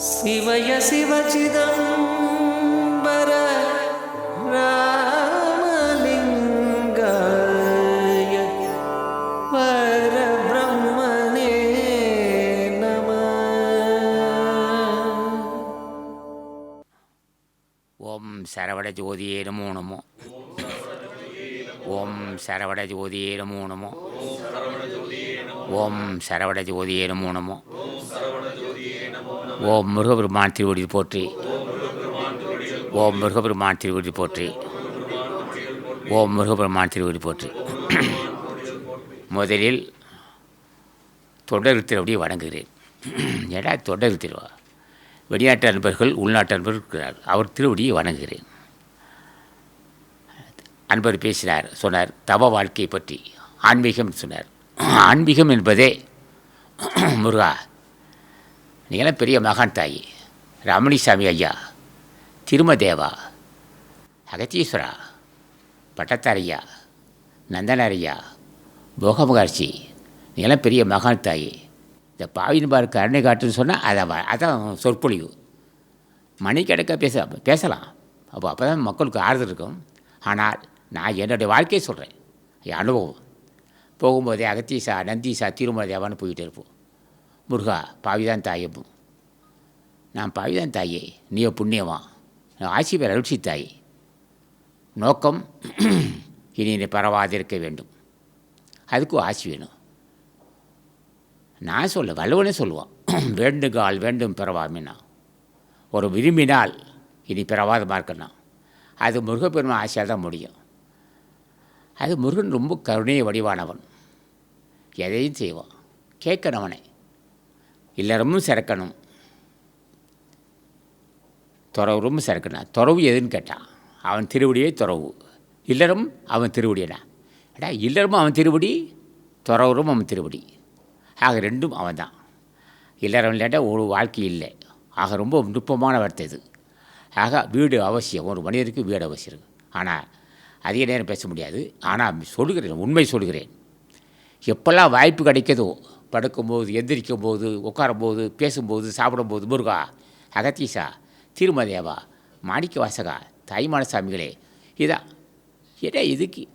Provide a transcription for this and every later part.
ശിവയ ശിവചിതം ശരവട ജ്യോതിയേലും ഊണമോ ഓം ശരവട ജ്യോതിയേലും ഊണമോ ഓം ശരവട ജ്യോതിയേലും ഊണമോ ஓம் முருகபெருமான் திருவடி போற்றி. ஓம் முருகபெருமான் திருவடி போற்றி. ஓம் முருகபெருமான் திருவடி போற்றி. முதலில் தொடர் திருவடியை வணங்குகிறேன். ஏடா தொடர் திருவா? வெளிநாட்டு அன்பர்கள் உள்நாட்டு அன்பர்கள் இருக்கிறார். அவர் திருவடியை வணங்குகிறேன். அன்பர் பேசினார் சொன்னார் தவ வாழ்க்கையை பற்றி ஆன்மீகம் சொன்னார். ஆன்மீகம் என்பதே முருகா. நீங்களாம் பெரிய மகான் தாயி. ரமணிசாமி ஐயா. திருமதேவா. அகத்தீஸ்வரா. பட்டத்தாரையா நந்தனாரையா போகமகாட்சி நீங்களாம் பெரிய மகான் தாயி. இந்த பாவின் பாரு கருணை காட்டுன்னு சொன்னால் அதை அதான் சொற்பொழிவு. மணிக்கணக்காக பேச பேசலாம். அப்போ அப்போ தான் மக்களுக்கு ஆறுதல் இருக்கும். ஆனால் நான் என்னுடைய வாழ்க்கையை சொல்கிறேன் என் அனுபவம். போகும்போதே அகத்தீசா நந்தீசா திருமலை தேவான்னு போயிட்டு இருப்போம். முருகா பாவிதான் தாயப்பும் நான் பாவிதான் தாயே நீயோ புண்ணியமா? நான் ஆட்சி பேர் அருட்சி தாயே. நோக்கம் இனி நீ பரவாதிருக்க வேண்டும். அதுக்கும் ஆட்சி வேணும். நான் சொல்ல வள்ளுவனே சொல்லுவான் வேண்டுகால் வேண்டும் பிறவாமினா ஒரு விரும்பினால் இனி பிறவாதமாக இருக்கணும் அது முருகப்பெருமான் ஆசையால் தான் முடியும். அது முருகன் ரொம்ப கருணைய வடிவானவன். எதையும் செய்வான். கேட்கணும் இல்லறமும் சிறக்கணும். துறவரும் சிறக்கணும் துறவு எதுன்னு கேட்டான் அவன் திருவடியே துறவு. இல்லறம் அவன் திருவடியடா. அடா இல்லறமும் அவன் திருவடி துறவரும் அவன் திருவடி. ஆக ரெண்டும் அவன் தான் இல்லறம் இல்லாட்டா ஒரு வாழ்க்கை இல்லை. ஆக ரொம்ப நுட்பமான வார்த்தை இது. ஆக வீடு அவசியம். ஒரு மனிதருக்கு வீடு அவசியம் ஆனால் அதிக நேரம் பேச முடியாது. ஆனால் சொல்லுகிறேன் உண்மை சொல்கிறேன் எப்போல்லாம் வாய்ப்பு கிடைக்கிதோ படுக்கும்போது எந்திரிக்கும் போது உட்காரும்போது பேசும்போது சாப்பிடும்போது முருகா அகத்தீசா திருமதேவா மாணிக்க வாசகா தாய்மான சாமிகளே இதான் என்ன இதுக்கு?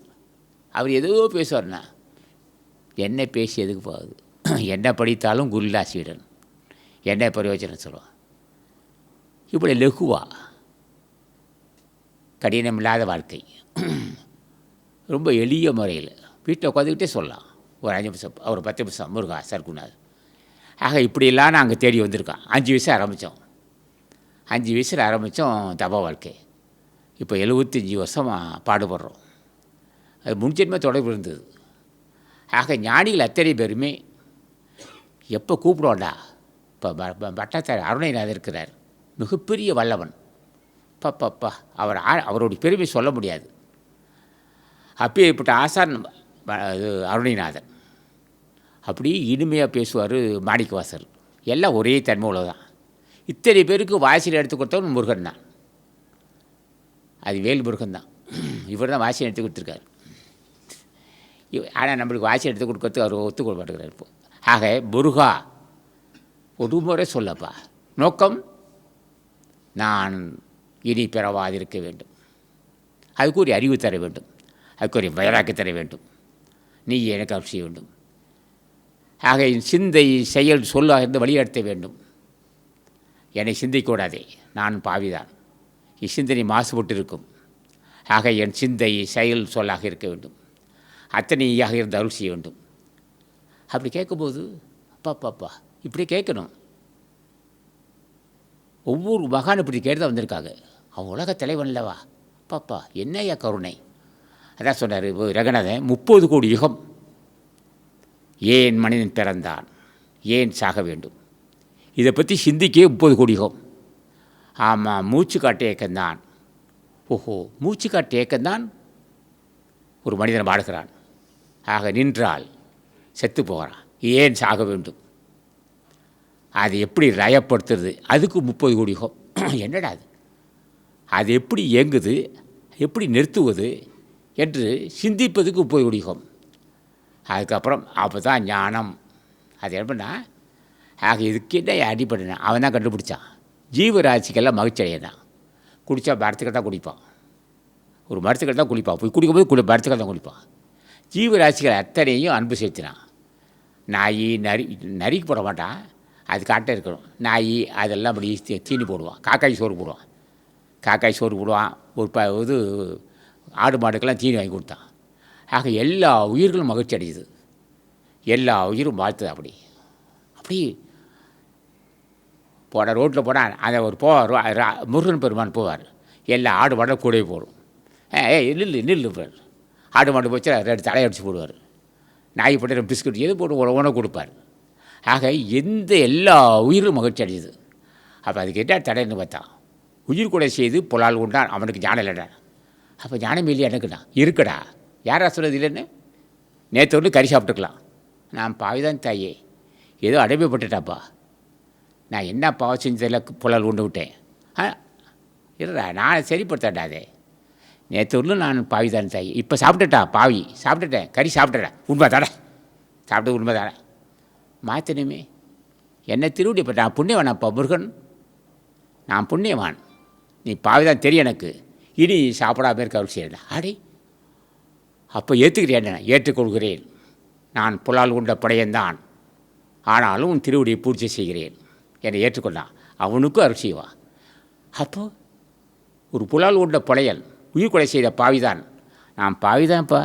அவர் எதுவோ பேசுவார்னா என்ன பேசி எதுக்கு போகுது? என்ன படித்தாலும் குருலா சீடன். என்ன பிரயோஜனம் சொல்லுவான்? இப்படி லெகுவா. கடினம் இல்லாத வாழ்க்கை. ரொம்ப எளிய முறையில். வீட்டில் உட்காந்துக்கிட்டே சொல்லலாம். ஒரு அஞ்சு நிமிஷம் ஒரு பத்து நிமிஷம் முருகா சர்க்குனார் ஆக இப்படியெல்லாம் நாங்கள் தேடி வந்திருக்கோம். அஞ்சு வயசு ஆரம்பித்தோம். அஞ்சு வயசில் ஆரம்பித்தோம் தபா வாழ்க்கை. இப்போ எழுபத்தஞ்சி வருஷமாக பாடுபடுறோம். அது முன்ஜென்ம தொடர்பு இருந்தது. ஆக ஞானிகள் அத்தனை பேருமே எப்போ கூப்பிடுவாண்டா? இப்போ பட்டத்தார் அருணைநாதர் இருக்கிறார். மிகப்பெரிய வல்லவன். பப்பப்பா அவர் ஆ- அவருடைய பெருமை சொல்ல முடியாது. அப்பேற்பட்ட ஆசான் இது அருணைநாதன். அப்படியே இனிமையாக பேசுவார் மாணிக்கவாசர். எல்லாம் ஒரே தன்மை உள்ளதான் இத்தனை பேருக்கு வாசியில் எடுத்து கொடுத்தவன் முருகன் தான். அது வேல் முருகன் தான். இவர் தான் வாசியை எடுத்து கொடுத்துருக்காரு. ஆனால் நம்மளுக்கு வாசி எடுத்து கொடுக்கறதுக்கு அவர் ஒத்துக்கொள்ள மாட்டேங்கிறார் இப்போ. ஆக முருகா ஒரு முறை சொல்லப்பா நோக்கம் நான் இனி பிறவாதிருக்க வேண்டும். அதுக்கு ஒரு அறிவு தர வேண்டும். அதுக்கு ஒரு வயலாக்கி தர வேண்டும். நீ எனக்கு அருள் செய்ய வேண்டும். ஆக சிந்தை செயல் சொல்லாக இருந்து வழிநடத்த வேண்டும். என்னை சிந்திக்கூடாதே நான் பாவிதான். இச்சிந்தனை மாசுபட்டு இருக்கும் ஆக என் சிந்தை செயல் சொல்லாக இருக்க வேண்டும். அத்தனையாக இருந்து அருள் செய்ய வேண்டும். அப்படி கேட்கும்போது அப்பா பாப்பா இப்படி கேட்கணும். ஒவ்வொரு மகான் இப்படி கேட்டு தான் வந்திருக்காங்க. அவன் உலக தலைவன் இல்லவா பாப்பா என்னையா கருணை? அதான் சொன்னார் ரகநாதன் முப்பது கோடி யுகம். ஏன் மனிதன் பிறந்தான்? ஏன் சாக வேண்டும்? இதை பற்றி சிந்திக்கே முப்பது கோடிகம் ஆமாம் மூச்சு காட்டு ஏக்கம்தான் ஓஹோ மூச்சு காட்டு ஏக்கம்தான் ஒரு மனிதன் வாடுகிறான் ஆக நின்றால் செத்து போகிறான். ஏன் சாக வேண்டும்? அது எப்படி லயப்படுத்துறது அதுக்கு முப்பது கோடிகம் என்னடா அது? அது எப்படி இயங்குது? எப்படி நிறுத்துவது? என்று சிந்திப்பதுக்கு முப்பது கோடிகம் அதுக்கப்புறம் அப்போ தான் ஞானம். அது என்ன ஆக இதுக்கிட்ட என்ன அவன் தான் கண்டுபிடிச்சான். ஜீவராசிக்கெல்லாம் மகிழ்ச்சியடைய தான் குடித்தா மரத்துக்கிட்ட தான் குடிப்பான். ஒரு மரத்துக்கிட்ட தான் குளிப்பான். போய் குடிக்கும்போது குடி மரத்துக்கிட்ட தான் குளிப்பான். ஜீவராசிகள் அத்தனையும் அன்பு செலுத்தினான். நாய் நரி நரிக்கு போட மாட்டான். அது காட்டை இருக்கணும். நாய் அதெல்லாம் அப்படி தீனி போடுவான். காக்காய் சோறு போடுவான். காக்காய் சோறு போடுவான். ஒரு ப இது ஆடு மாடுக்கெல்லாம் தீனி வாங்கி கொடுத்தான். ஆக எல்லா உயிர்களும் மகிழ்ச்சி அடையுது. எல்லா உயிரும் வாழ்த்துது அப்படி. அப்படி போட ரோட்டில் போனால் அந்த ஒரு போவார் முருகன் பெருமான் போவார். எல்லா ஆடு மாடும் கூடவே போடும். ஏ நில்லு நில்லு பார் ஆடு மாடு போச்சு ரெண்டு தலையடிச்சு போடுவார். நாய் போட்டு பிஸ்கட் எது போட்டு உணவு கொடுப்பார். ஆக எந்த எல்லா உயிரும் மகிழ்ச்சி அடையுது. அப்போ அதுக்கு என்ன தடைன்னு பார்த்தா உயிர் கொலை செய்து புலால் உண்டான் அவனுக்கு ஞானம் இல்லைடா. அப்போ ஞானம் இல்லையா எனக்குண்ணா இருக்குடா. யாரா சொல்கிறது இல்லைன்னு? நேற்று வந்து கறி சாப்பிட்டுக்கலாம். நான் பாவிதான் தாயே. ஏதோ அடைமைப்பட்டுட்டாப்பா நான் என்ன பாவம் செஞ்சதில் புலல் உண்டு விட்டேன். ஆ இருடா நான் சரிப்படுத்தாண்டா அதே. நேற்று ஒன்று நான் பாவி தான் தாய். இப்போ சாப்பிட்டுட்டா பாவி. சாப்பிட்டுட்டேன். கறி சாப்பிட்டுடா உண்மை தாடா சாப்பிட்டு உண்மை தாடா மாற்றணுமே என்ன திருவிடி இப்போ நான் புண்ணியவானாப்பா முருகன். நான் புண்ணியவான். நீ பாவி தான் தெரியும் எனக்கு. இனி சாப்பிடாம இருக்க அவள் செய்யலாம் அடே அப்போ ஏற்றுக்கிறேன் ஏற்றுக்கொள்கிறேன். நான் புலால் உண்ட படையன்தான். ஆனாலும் உன் திருவடியை பூர்த்தி செய்கிறேன். என்னை ஏற்றுக்கொண்டான் அவனுக்கும் அருள் செய்வான் அப்போ ஒரு புலால் உண்ட படையல் உயிர் கொலை செய்த பாவிதான். நான் பாவிதான்ப்பா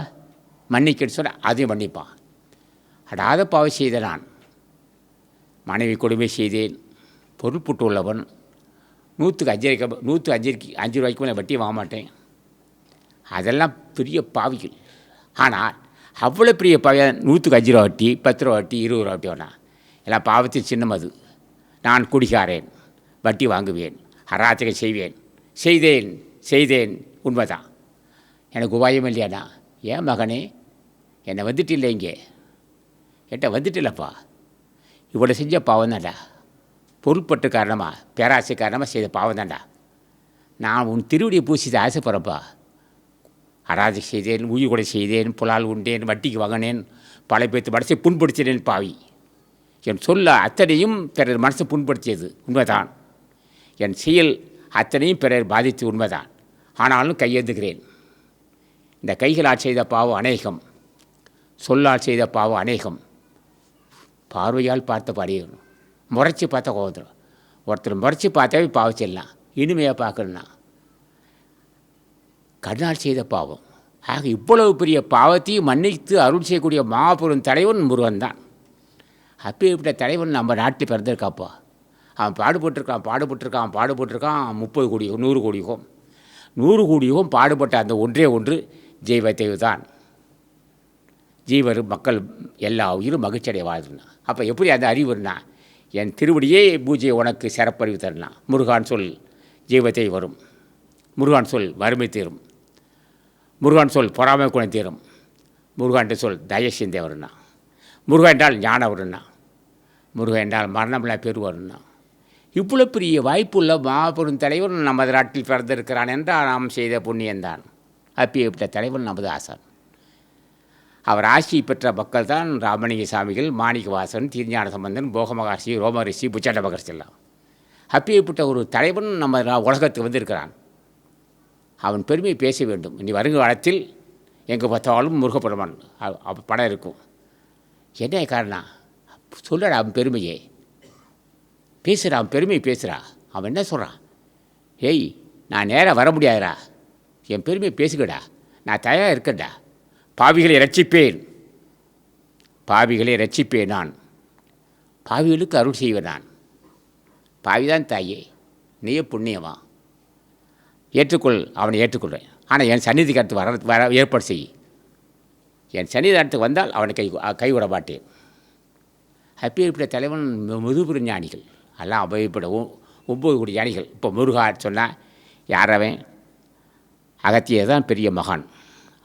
மன்னிக்கன்னு சொன்ன அதையும் மன்னிப்பான் அடாத பாவி செய்த நான். மனைவி கொடுமை செய்தேன். பொருள்புட்டு உள்ளவன் நூற்றுக்கு அஞ்சரிக்க நூற்று அஞ்சரிக்கு அஞ்சு ரூபாய்க்கு மேலே வட்டி வாங்க மாட்டேன். அதெல்லாம் பெரிய பாவிகள். ஆனால் அவ்வளோ பெரிய பையன் நூற்றுக்கு அஞ்சு ரூபா வட்டி பத்து ரூபா வட்டி இருபது ரூபா வட்டி வேணாம் எல்லாம் பாவத்தில் சின்னம் அது. நான் குடிகாரேன் வட்டி வாங்குவேன் அராஜகம் செய்வேன். செய்தேன் செய்தேன் உண்மைதான். எனக்கு உபாயம் இல்லையாண்ணா? ஏன் மகனே? என்னை வந்துட்டு இல்லை இங்கே. என்கிட்ட வந்துட்டு இல்லைப்பா. இவ்வளோ செஞ்ச பாவம் தான்டா. பொருட்பட்டு காரணமாக பேராசை காரணமாக செய்த பாவம் தான்டா. நான் உன் திருவடியை பூசித ஆசைப்பட்றப்பா. அராஜி செய்தேன் உயிர் கொலை செய்தேன் புலால் உண்டேன் வட்டிக்கு வாங்கினேன் பல பேர்த்து மனசை புண்படுத்தினேன் பாவி. என் சொல்ல அத்தனையும் பிறர் மனசை புண்படுத்தியது உண்மைதான். என் செயல் அத்தனையும் பிறர் பாதித்து உண்மைதான். ஆனாலும் கையேந்துகிறேன். இந்த கைகளால் செய்த பாவம் அநேகம். சொல்லால் செய்த பாவம் அநேகம். பார்வையால் பார்த்த படியணும் முறைச்சி பார்த்தா கோபத்தில் ஒருத்தர் முறைச்சி பார்த்தாவே பாவச்சிடலாம் இனிமையாக பார்க்கணுன்னா கர்ணால் செய்த பாவம். ஆக இவ்வளவு பெரிய பாவத்தையும் மன்னித்து அருள் செய்யக்கூடிய மாபெரும் தலைவன் முருகன் தான் அப்பேற்பட்ட தலைவன் நம்ம நாட்டில் பிறந்திருக்காப்பா. அவன் பாடுபட்டிருக்கான் பாடுபட்டிருக்கான் பாடுபட்டிருக்கான். முப்பது கோடியும் நூறு கோடி நூறு கோடியும் பாடுபட்ட அந்த ஒன்றே ஒன்று ஜெய்வ தான். ஜீவர் மக்கள் எல்லா உயிரும் மகிழ்ச்சியடைய வாழ்துனா அப்போ எப்படி அந்த அறிவுனா என் திருவடியே பூஜை உனக்கு சிறப்பறிவு தரலாம். முருகான் சொல் ஜீவத்தை வரும். முருகான் சொல் வறுமை தீரும். முருகன் சொல் பொறாமை குணம் தீரும். முருகன்ட்டு சொல் தயசிந்தேவருண்ணா முருகன் என்றால் ஞானவருண்ணா. முருகன் என்றால் மரணமில்லா பெறுவருண்ணா. இவ்வளோ பெரிய வாய்ப்புள்ள மாபெரும் தலைவர் நமது நாட்டில் பிறந்திருக்கிறான் என்றால் நாம் செய்த புண்ணியந்தான். அப்பியப்பட்ட தலைவன் நமது ஆசான். அவர் ஆட்சி பெற்ற மக்கள் தான் ராமலிங்க சாமிகள் மாணிக்கவாசன் திருஞான சம்பந்தன் போகமகாசி ரோமரிஷி புச்சண்ட மகர்ஷி எல்லாம் அப்பியப்பட்ட ஒரு தலைவன் நம்ம உலகத்துக்கு வந்திருக்கிறான். அவன் பெருமை பேச வேண்டும். இனி வருங்காலத்தில் எங்கே பார்த்தாலும் முருகப்பெருமான் படம் இருக்கும். என்ன காரணம் சொல்லடா அவன் பெருமையே. பேசுகிறா அவன் பெருமையை பேசுகிறா அவன் என்ன சொல்கிறான் ஏய் நான் நேராக வர முடியாதுடா. என் பெருமையை பேசுகடா நான் தயாராக இருக்கேன்டா. பாவிகளை ரட்சிப்பேன். பாவிகளை ரட்சிப்பேன் நான். பாவிகளுக்கு அருள் செய்வேன் நான். பாவிதான் தாயே. நீயே புண்ணியவான் ஏற்றுக்கொள் அவனை ஏற்றுக்கொள்வேன் ஆனால் என் சந்நிதிக்கு அடுத்து வர வர ஏற்பாடு செய். என் சந்நிதி அடுத்து வந்தால் அவனை கை கைவிட மாட்டேன். அப்பேற்பட்ட தலைவன் மு- முதுபெரும் ஞானிகள். எல்லாம் அபயப்படவும் ஒம்பது கோடி ஞானிகள். இப்போ முருகா சொன்னால் யாரவன் அகத்தியர் தான் பெரிய மகான்.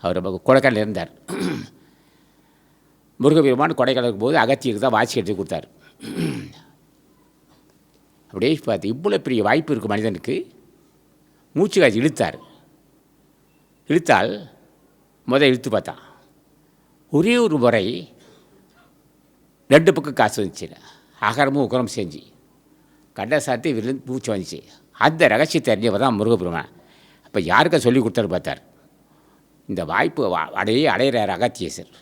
அவர் கொடைக்கானல் இருந்தார். முருகபெருமான் கொடைக்கானலுக்கு போது அகத்தியருக்கு தான் வாசி எடுத்து கொடுத்தாரு. அப்படியே பார்த்து இவ்வளோ பெரிய வாய்ப்பு இருக்குது மனிதனுக்கு. மூச்சு காய்ச்சி இழுத்தார். இழுத்தால் முத இழுத்து பார்த்தான் ஒரே ஒரு முறை ரெண்டு பக்கம் காசு வந்துச்சு. அகரமும் உக்கரம் செஞ்சு கண்ட சாத்தி விருந்து பூச்சி வந்துச்சு. அந்த ரகசியத்தை அறிஞ்சவர் தான் முருகப்பெருமான். அப்போ யாருக்க சொல்லி கொடுத்தாரு பார்த்தார். இந்த வாய்ப்பு அடையே அடையிறார் அகத்தியசர்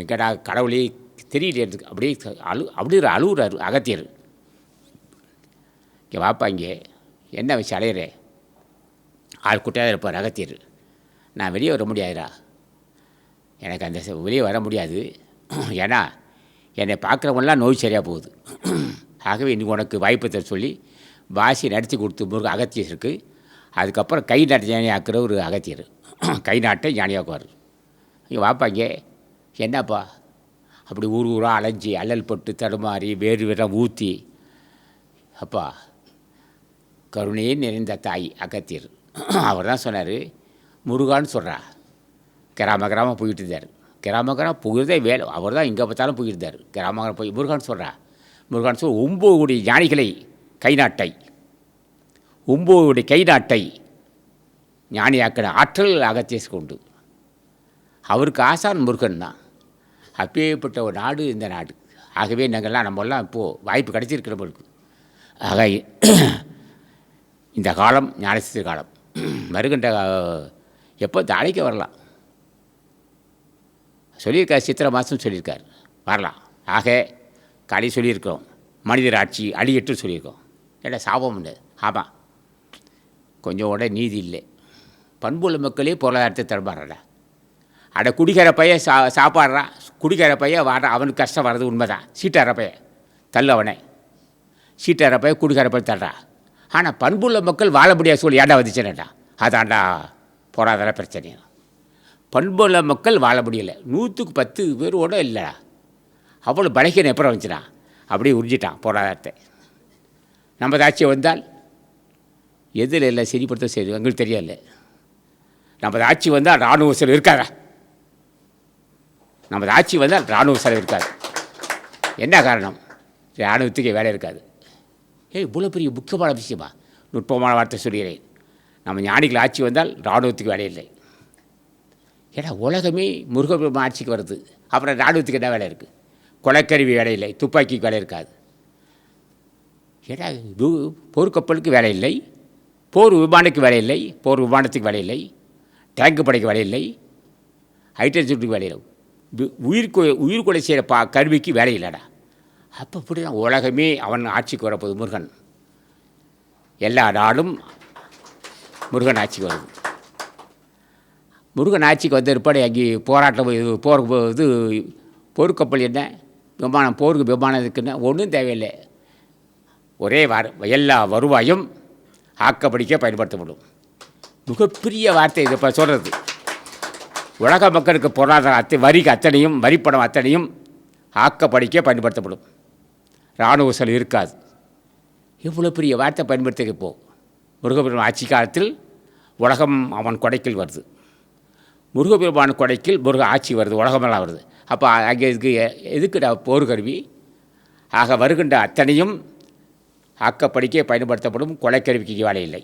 எங்கடா கடவுளே தெரியல அப்படியே அழு அப்படியே அழுகுறாரு அகத்தியர். இங்கே வாப்பா இங்கே. என்ன வச்சு அலையிறேன் ஆள் குட்டையாக இருப்பார் அகத்தியர். நான் வெளியே வர முடியாதுடா. எனக்கு அந்த வெளியே வர முடியாது. ஏன்னா என்னை பார்க்குறவங்களாம் நோய் சரியாக போகுது. ஆகவே இன்னைக்கு உனக்கு வாய்ப்பு தர சொல்லி வாசி நடத்தி கொடுத்து முருக இருக்குது அதுக்கப்புறம் கை நாட்டு ஞானியாக்குற ஒரு அகத்தியர். கை நாட்டை ஞானியாக்குவார் இங்கே வாப்பாங்க என்னப்பா? அப்படி ஊர் ஊராக அலைஞ்சி அல்லல் பட்டு தடுமாறி வேறு வேறாக ஊற்றி அப்பா கருணையே நிறைந்த தாய் அகத்தியர். அவர் தான் சொன்னார் முருகான்னு சொல்கிறா கிராம கிராமம் போயிட்டு இருந்தார். கிராம கிராமம் போகிறதே வேலை. அவர் தான் எங்கே பார்த்தாலும் போயிட்டு இருந்தார். கிராம கிராமம் போய் முருகான்னு சொல்கிறா முருகான்னு சொல் ஒம்பது கோடி ஞானிகளை கை நாட்டை ஒம்பது கோடி கை நாட்டை ஞானியாக்கின ஆற்றல் அகத்தியருக்கு கொண்டு. அவருக்கு ஆசான் முருகன் தான். அப்பேற்பட்ட ஒரு நாடு இந்த நாடு. ஆகவே நாங்கள்லாம் நம்மெல்லாம் இப்போது வாய்ப்பு கிடைச்சிருக்கு நம்மளுக்கு ஆக இந்த காலம் ஞானசித்திர காலம். வருகின்ற எப்போ தாழைக்க வரலாம்? சொல்லியிருக்கார் சித்திரை மாதம் சொல்லியிருக்கார். வரலாம். ஆக கடை சொல்லியிருக்கோம் மனிதர் ஆட்சி அடியட்டு சொல்லியிருக்கோம் ஏடா சாபம் இல்லை ஆமாம் கொஞ்சம் கூட நீதி இல்லை. பண்புள்ள மக்களே பொருளாதாரத்தை தடுமாறடா அட குடிக்கிற பையன் சா சாப்பாடுறான் குடிக்கிற பையன் வாடுறான் அவனுக்கு கஷ்டம் வர்றது உண்மைதான். சீட்டார பையன் தள்ளு அவனை சீட்டார பையன் குடிக்கிற பையன் தள்ளுறான். ஆனால் பண்புள்ள மக்கள் வாழ முடியாத சூழல் ஏண்டா வந்துச்சுனேடா அதாண்டா பொருளாதார பிரச்சனை பண்புள்ள மக்கள் வாழ முடியலை நூற்றுக்கு பத்து பேரோட இல்லைடா. அவ்வளோ பலகீனம் எப்பறம் வந்துச்சுடா? அப்படியே உறிஞ்சிட்டான் பொருளாதாரத்தை நம்ம தாட்சி வந்தால் எதில் இல்லை சரிப்படுத்த செய்து எங்களுக்கு தெரியல நமது ஆட்சி வந்தால் இராணுவ செலவு இருக்காதா? நமது ஆட்சி வந்தால் இராணுவ செலவு இருக்காது. என்ன காரணம்? இராணுவத்துக்கே வேலை இருக்காது. ஏய் இவ்வளோ பெரிய முக்கியமான விஷயமா? நுட்பமான வார்த்தை சொல்கிறேன். நம்ம ஞானிகள் ஆட்சி வந்தால் இராணுவத்துக்கு வேலை இல்லை. ஏன்னா உலகமே முருகபெருமா ஆட்சிக்கு வருது. அப்புறம் இராணுவத்துக்கு என்ன வேலை இருக்குது கொலைக்கருவி வேலை இல்லை துப்பாக்கிக்கு வேலை இருக்காது. ஏன்னா போர்க்கப்பலுக்கு வேலை இல்லை போர் விமானத்துக்கு வேலை இல்லை போர் விமானத்துக்கு வேலை இல்லை டேங்கு படைக்கு வேலை இல்லை ஹைட்ரஜனுக்கு வேலை இல்லை. வி- உயிர் உயிர் கொலை செய்கிற பா கருவிக்கு வேலை இல்லைடா. அப்போ இப்படி தான் உலகமே அவன் ஆட்சிக்கு வரப்போகுது முருகன். எல்லா நாடும் முருகன் ஆட்சிக்கு வருது. முருகன் ஆட்சிக்கு வந்த பிற்பாடு அங்கே போராட்டம் இது போருக்கு இது போர்க்கப்பல் என்ன? விமானம் போருக்கு விமானம் இருக்குன்னு ஒன்றும் தேவையில்லை. ஒரே வார எல்லா வருவாயும் ஆக்கப்படிக்க பயன்படுத்தப்படும். மிகப்பெரிய வார்த்தை இது இப்போ சொல்கிறது உலக மக்களுக்கு பொருளாதார அத்தை வரிக்கு அத்தனையும் வரிப்படம் அத்தனையும் ஆக்கப்படிக்க பயன்படுத்தப்படும். இராணுவ செலவு இருக்காது. இவ்வளோ பெரிய வார்த்தை பயன்படுத்த இப்போ. முருகபெருமான் ஆட்சி காலத்தில் உலகம் அவன் கொடைக்கில் வருது. முருகபெருமான் கொடைக்கில் முருக ஆட்சி வருது உலகமெல்லாம் வருது. அப்போ அங்கே இதுக்கு எதுக்குடா போர்கருவி ஆக வருகின்ற அத்தனையும் ஆக்கப்படிக்கே பயன்படுத்தப்படும் கொலைக்கருவிக்கு வேலை இல்லை.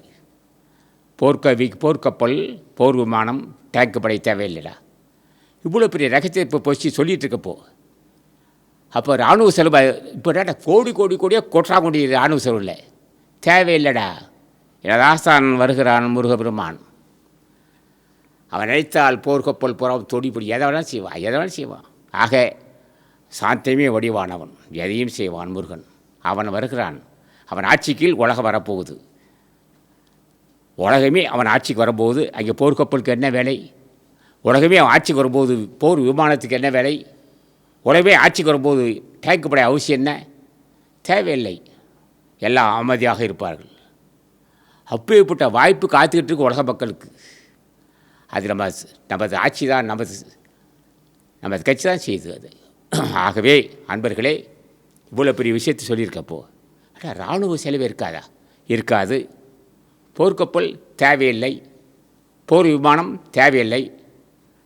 போர்க்கருவி போர்க்கப்பல் போர் விமானம் டேங்க் படை தேவையில்லைடா. இவ்வளோ பெரிய ரகத்தை இப்போ பொசி சொல்லிகிட்டு இருக்கப்போ அப்போ இராணுவ செலவு இப்போ என்னடா கோடி கோடி கோடியாக கொட்டாங்குடி இராணுவ செலவு இல்லை தேவையில்லைடா. ராசான் வருகிறான் முருகபெருமான். அவன் நினைத்தால் போர்க்கப்பல் புறம் தொடிப்படி எதை வேணாலும் செய்வான் எதை வேணாலும் செய்வான். ஆக சாந்தமே அவன். எதையும் செய்வான் முருகன். அவன் வருகிறான். அவன் ஆட்சிக்கீழ் உலகம் வரப்போகுது. உலகமே அவன் ஆட்சிக்கு வரும்போது அங்கே போர்க்கப்பலுக்கு என்ன வேலை? உலகமே அவன் ஆட்சிக்கு வரும்போது போர் விமானத்துக்கு என்ன வேலை? உலகமே ஆட்சிக்கு வரும்போது டேங்க் படை அவசியம் என்ன? தேவையில்லை. எல்லாம் அமைதியாக இருப்பார்கள். அப்பேற்பட்ட வாய்ப்பு காத்துக்கிட்டு இருக்கு உலக மக்களுக்கு. அது நம்ம நமது ஆட்சி தான் நமது நமது கட்சி தான் செய்யுது அது. ஆகவே அன்பர்களே இவ்வளோ பெரிய விஷயத்தை சொல்லியிருக்கப்போ ஆனால் இராணுவ செலவு இருக்காதா? இருக்காது. போர்க்கப்பல் தேவையில்லை. போர் விமானம் தேவையில்லை.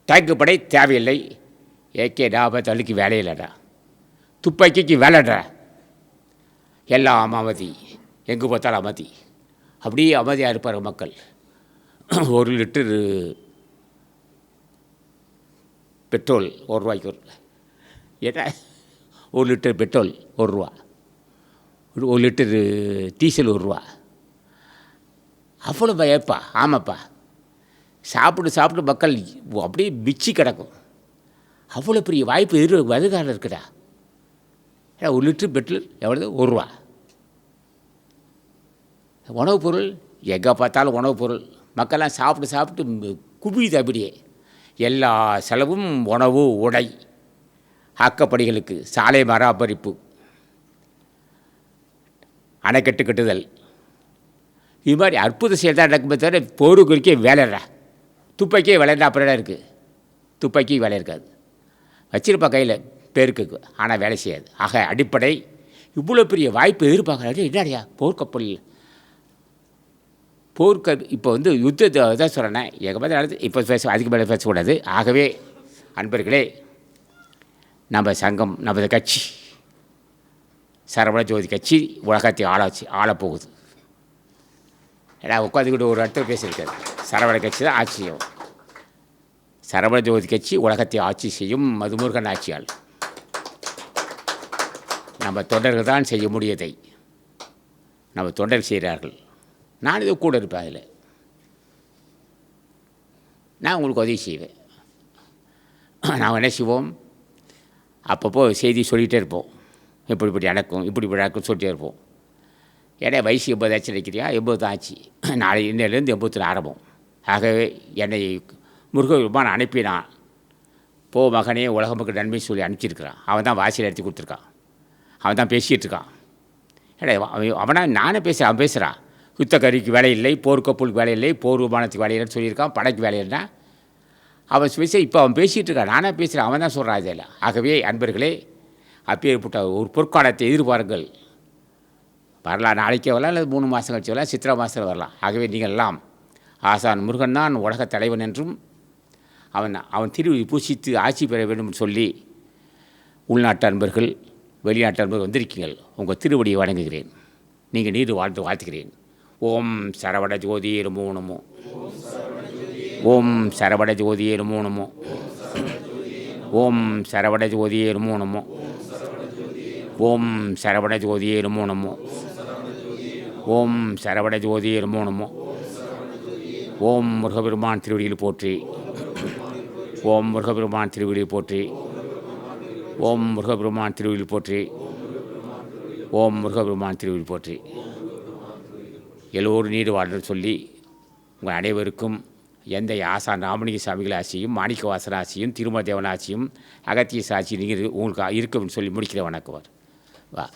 டேங்கு படை தேவையில்லை. ஏகே டாப தள்ளிக்கு வேலையில்லடா. துப்பாக்கிக்கு வேலைடா. எல்லாம் அமைதி. எங்கே பார்த்தாலும் அமைதி. அப்படியே அமைதியாக இருப்பார் மக்கள். ஒரு லிட்டரு பெட்ரோல் ஒரு ரூபாய்க்கு ஒரு ஏன்னா ஒரு லிட்டர் பெட்ரோல் ஒரு ரூபா. ஒரு ஒரு லிட்டரு டீசல் ஒரு ரூபா. அவ்வளோ ஏப்பா ஆமாப்பா. சாப்பிட்டு சாப்பிட்டு மக்கள் அப்படியே மிச்சி கிடக்கும். அவ்வளோ பெரிய வாய்ப்பு எதிர் எதிர்காலம் இருக்குடா ஏன்னா ஒரு லிட்டர் பெட்ரோல் எவ்வளோ ஒரு ரூபா. உணவுப் பொருள் எங்கே பார்த்தாலும் உணவுப் பொருள். மக்கள்லாம் சாப்பிட்டு சாப்பிட்டு குவியுது அப்படியே. எல்லா செலவும் உணவு உடை ஆக்கப்படிகளுக்கு சாலை மராபரிப்பு. அணைக்கட்டு கட்டுதல். இது மாதிரி அற்புத செயல் தான் நடக்குமே தவிர போருக்குறிக்கே வேலைடா துப்பாக்கியே விளையாண்டா அப்புறம் இருக்குது துப்பாக்கி வேலை இருக்காது. வச்சிருப்பா கையில் பேருக்கு ஆனால் வேலை செய்யாது. ஆக அடிப்படை. இவ்வளோ பெரிய வாய்ப்பு எதிர்பார்க்குறாரு என்னடையா? போர்க்கப்பல். போர்க்க இப்போ வந்து யுத்தத்தை தான் சொல்கிறேன் ஏகப்பட்ட பார்த்து நடந்து இப்போ பேச அதுக்கு மேலே பேசக்கூடாது. ஆகவே அன்பர்களே நம்ம சங்கம் நமது கட்சி சரவண ஜோதி கட்சி உலகத்தை ஆளாச்சு ஆளப்போகுது. ஏன்னா உட்காந்துக்கிட்டு ஒரு இடத்துல பேசியிருக்காரு. சரவண கட்சி தான் ஆட்சியம் செய்யும் சரவண ஜோதி கட்சி உலகத்தை ஆட்சி செய்யும் மதுமுருகன் ஆட்சியால். நம்ம தொண்டர்கள் தான் செய்ய முடியதை. நம்ம தொண்டர் செய்கிறார்கள். நான் இது கூட இருப்பேன் அதில். நான் உங்களுக்கு உதவி செய்வேன். நாங்கள் என்ன செய்வோம்? அப்பப்போ செய்தி சொல்லிகிட்டே இருப்போம். இப்படி இப்படி நடக்கும் இப்படி இப்படி நடக்கும் சொல்லிட்டே இருப்போம். ஏன்னா வயசு எண்பதாச்சும் நினைக்கிறியா? எண்பது தான் ஆச்சு நாளை இன்னிலேருந்து எண்பத்தில் ஆரம்பம். ஆகவே என்னை முருகபெருமான் அனுப்பினான். போ மகனே உலக மக்கள் நன்மை சொல்லி அனுப்பிச்சிருக்கிறான். அவன் தான் வாசியில் எடுத்து கொடுத்துருக்கான். அவன் தான் பேசிகிட்டு இருக்கான். ஏடா அவன் அவனா நானே பேசுகிறேன் அவன் பேசுகிறான் யுத்தக்கரிக்கு வேலை இல்லை போர்க்கப்பலுக்கு வேலை இல்லை போர் விமானத்துக்கு வேலை இல்லைன்னு சொல்லியிருக்கான் படைக்கு வேலை இல்லைன்னா. அவன் பேச இப்போ அவன் பேசிகிட்டு இருக்கான் நானே பேசுகிறேன் அவன் தான் சொல்கிறான் இதில் ஆகவே அன்பர்களே அப்பேற்பட்ட ஒரு பொற்காலத்தை எதிர்பாருங்கள். வரலாம் நாளைக்கே வரலாம் இல்லை மூணு மாதம் கழிச்சு வரலாம் சித்திரை மாதத்தில் வரலாம். ஆகவே நீங்கள் எல்லாம் ஆசான் முருகன் தான் உலகத் தலைவன் என்றும் அவன் அவன் திருவி பூசித்து ஆட்சி பெற வேண்டும் சொல்லி உள்நாட்டு அன்பர்கள் வெளிநாட்டு அன்பர்கள் வந்திருக்கீங்கள். உங்கள் திருவடியை வணங்குகிறேன். நீங்கள் நீர் வாழ்த்து வாழ்த்துகிறேன். ஓம் சரவண ஜோதி நமோ ஓம் சரவண ஜோதியே நமோ ஓம் சரவண ஜோதியே நமோ ஓம் சரவண ஜோதியே நமோ ஓம் சரவண ஜோதியே நமோ. ஓம் முருகபெருமான் திருவடியில் போற்றி. ஓம் முருகபெருமான் திருவிழி போற்றி. ஓம் முருகபெருமான் திருவிழி போற்றி. ஓம் முருகபெருமான் திருவிழி போற்றி. எல்லோரும் நீடு வாழ்ந்து சொல்லி உங்கள் அனைவருக்கும் எந்த ஆசான் ராமலிங்க சாமிகள் ஆட்சியும் மாணிக்கவாசன் ஆசியும் திருமல தேவன் ஆட்சியும் அகத்திய சாட்சி நீங்கள் உங்களுக்கு இருக்கும்னு சொல்லி முடிக்கிற வணக்கம் வா.